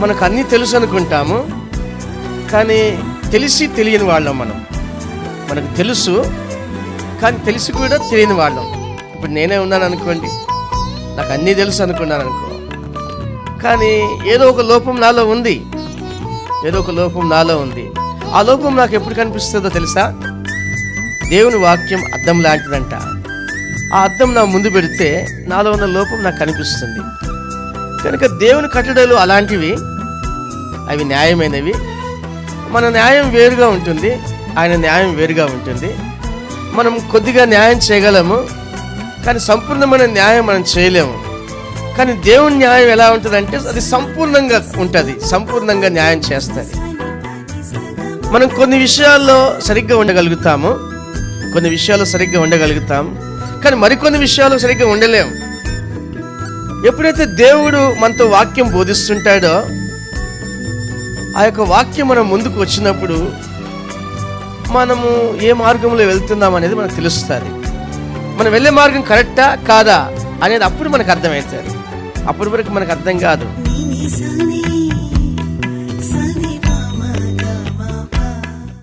మనకు అన్నీ తెలుసు అనుకుంటాము కానీ తెలిసి తెలియని వాళ్ళం మనం. మనకు తెలుసు కానీ తెలిసి కూడా తెలియని వాళ్ళం. ఇప్పుడు నేనే ఉన్నాను అనుకోండి నాకు అన్నీ తెలుసు అనుకున్నాను అనుకో కానీ ఏదో ఒక లోపం నాలో ఉంది. ఏదో ఒక లోపం నాలో ఉంది. ఆ లోపం నాకు ఎప్పుడు కనిపిస్తుందో తెలుసా? దేవుని వాక్యం అద్దం లాంటిదంట. ఆ అద్దం నా ముందు పెడితే నాలో ఉన్న లోపం నాకు కనిపిస్తుంది. కనుక దేవుని కట్టడలు అలాంటివి అవి న్యాయమైనవి. మన న్యాయం వేరుగా ఉంటుంది. ఆయన న్యాయం వేరుగా ఉంటుంది. మనం కొద్దిగా న్యాయం చేయగలము. కానీ సంపూర్ణమైన న్యాయం మనం చేయలేము. కానీ దేవుని న్యాయం ఎలా ఉంటుందంటే అది సంపూర్ణంగా ఉంటుంది. సంపూర్ణంగా న్యాయం చేస్తుంది. మనం కొన్ని విషయాల్లో సరిగ్గా ఉండగలుగుతాము. కొన్ని విషయాల్లో సరిగ్గా ఉండగలుగుతాం. కానీ మరికొన్ని విషయాలు సరిగ్గా ఉండలేము. ఎప్పుడైతే దేవుడు మనతో వాక్యం బోధిస్తుంటాడో ఆ యొక్క వాక్యం మనం ముందుకు వచ్చినప్పుడు మనము ఏ మార్గంలో వెళ్తున్నాం అనేది మనకు తెలుస్తుంది. మనం వెళ్ళే మార్గం కరెక్టా కాదా అనేది అప్పుడు మనకు అర్థమవుతుంది. అప్పటి వరకు మనకు అర్థం కాదు.